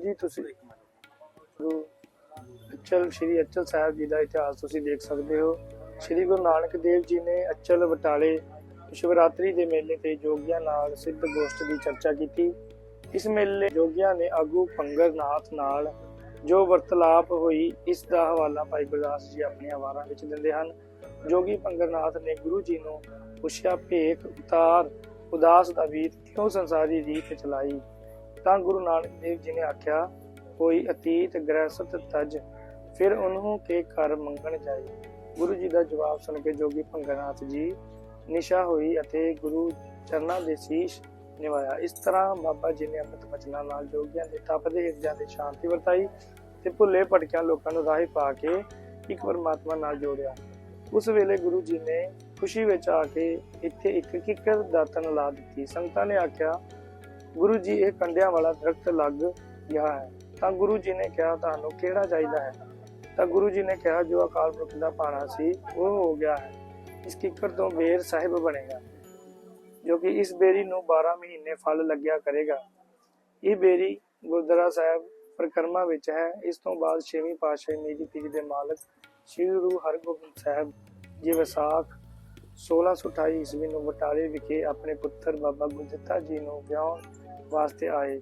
ਜੀ ਤੁਸੀਂ। ਗੁਰੂ ਅਚਲ, ਸ਼੍ਰੀ ਅਚਲ ਸਾਹਿਬ ਜੀ ਦਾ ਇਤਿਹਾਸ ਤੁਸੀਂ ਦੇਖ ਸਕਦੇ ਹੋ। ਸ਼੍ਰੀ ਗੁਰੂ ਨਾਨਕ ਦੇਵ ਜੀ ਨੇ ਅਚਲ ਬਟਾਲੇ ਸ਼ਿਵਰਾਤਰੀ ਦੇ ਮੇਲੇ ਤੇ ਜੋਗੀਆਂ ਨਾਲ ਸਿੱਧ ਗੋਸ਼ਟ ਦੀ ਚਰਚਾ ਕੀਤੀ। ਇਸ ਮੇਲੇ ਜੋਗੀਆਂ ਨੇ ਆਗੂ ਪੰਗਰਨਾਥ ਨਾਲ ਜੋ ਵਰਤਲਾਪ ਹੋਈ, ਇਸ ਦਾ ਹਵਾਲਾ ਭਾਈ ਗੁਰਦਾਸ ਜੀ ਆਪਣੀਆਂ ਵਾਰਾਂ ਵਿੱਚ ਦਿੰਦੇ ਹਨ। ਜੋਗੀ ਪੰਗਰਨਾਥ ਨੇ ਗੁਰੂ ਜੀ ਨੂੰ ਪੁੱਛਿਆ, ਭੇਖ, ਉਤਾਰ, ਉਦਾਸ ਦਾ ਵੀਤ ਕਿਉਂ ਸੰਸਾਰੀ ਰੀਤ ਚਲਾਈ? ਤਾਂ ਗੁਰੂ ਨਾਨਕ ਦੇਵ ਜੀ ਨੇ ਆਖਿਆ, ਕੋਈ ਅਤੀਤ ਗ੍ਰਹਿਸਤ ਤਜ, ਫਿਰ ਉਹਨੂੰ ਕੇ ਘਰ ਮੰਗਣ ਜਾਈ ਗੁਰੂ ਜੀ ਦਾ ਜਵਾਬ ਸੁਣ ਕੇ ਜੋਗੀ ਭੰਗਰਨਾਥ ਜੀ ਨਿਸ਼ਾ ਹੋਈ ਅਤੇ ਗੁਰੂ ਚਰਨਾਂ ਦੇ ਸੀਸ਼ ਨਿਵਾਇਆ। ਇਸ ਤਰ੍ਹਾਂ ਬਾਬਾ ਜੀ ਨੇ ਅੰਮ੍ਰਿਤ ਬਚਨਾਂ ਨਾਲ ਜੋਗੀਆਂ ਦੇ ਤਪਦੇ ਹਿਰਦਿਆਂ ਦੇ ਸ਼ਾਂਤੀ ਵਰਤਾਈ ਤੇ ਭੁੱਲੇ ਭਟਕਿਆਂ ਲੋਕਾਂ ਨੂੰ ਰਾਹ ਪਾ ਕੇ ਇੱਕ ਪਰਮਾਤਮਾ ਨਾਲ ਜੋੜਿਆ। ਉਸ ਵੇਲੇ ਗੁਰੂ ਜੀ ਨੇ ਖੁਸ਼ੀ ਵਿੱਚ ਆ ਕੇ ਇੱਥੇ ਇੱਕ ਕਿੱਕਰ ਦਾਤਨ ਲਾ ਦਿੱਤੀ। ਸੰਗਤਾਂ ਨੇ ਆਖਿਆ ਗੁਰੂ ਜੀ ਇਹ ਕੰਡਿਆਂ ਵਾਲਾ ਦਰਖਤ ਲੱਗ ਗਿਆ ਹੈ। ਤਾਂ ਗੁਰੂ ਜੀ ਨੇ ਕਿਹਾ, ਤੁਹਾਨੂੰ ਕਿਹੜਾ ਚਾਹੀਦਾ ਹੈ? ਤਾਂ ਗੁਰੂ ਜੀ ਨੇ ਕਿਹਾ, ਜੋ ਅਕਾਲ ਪੁਰਖ ਦਾ ਪਾਣਾ ਸੀ, ਉਹ ਹੋ ਗਿਆ ਹੈ। ਇਸ ਕਿੱਕਰ ਤੋਂ ਬੇਰ ਸਾਹਿਬ ਬਣੇਗਾ, ਜੋ ਕਿ ਇਸ ਬੇਰੀ ਨੂੰ 12 ਮਹੀਨੇ ਫਲ ਲੱਗਿਆ ਕਰੇਗਾ। ਇਹ ਬੇਰੀ ਗੁਰਦੁਆਰਾ ਸਾਹਿਬ ਪ੍ਰਕਰਮਾ ਵਿੱਚ ਹੈ। ਇਸ ਤੋਂ ਬਾਅਦ ਛੇਵੀਂ ਪਾਤਸ਼ਾਹੀ ਮੇਰੀ ਪੀਰ ਦੇ ਮਾਲਕ ਸ੍ਰੀ ਗੁਰੂ ਹਰਗੋਬਿੰਦ ਸਾਹਿਬ ਜੀ ਵਿਸਾਖ 1628 ਈਸਵੀ ਨੂੰ ਬਟਾਲੇ ਵਿਖੇ ਆਪਣੇ ਪੁੱਤਰ ਬਾਬਾ ਗੁਰਦਿੱਤਾ ਜੀ ਨੂੰ ਵਿਆਹਣ ਵਾਸਤੇ ਆਏ।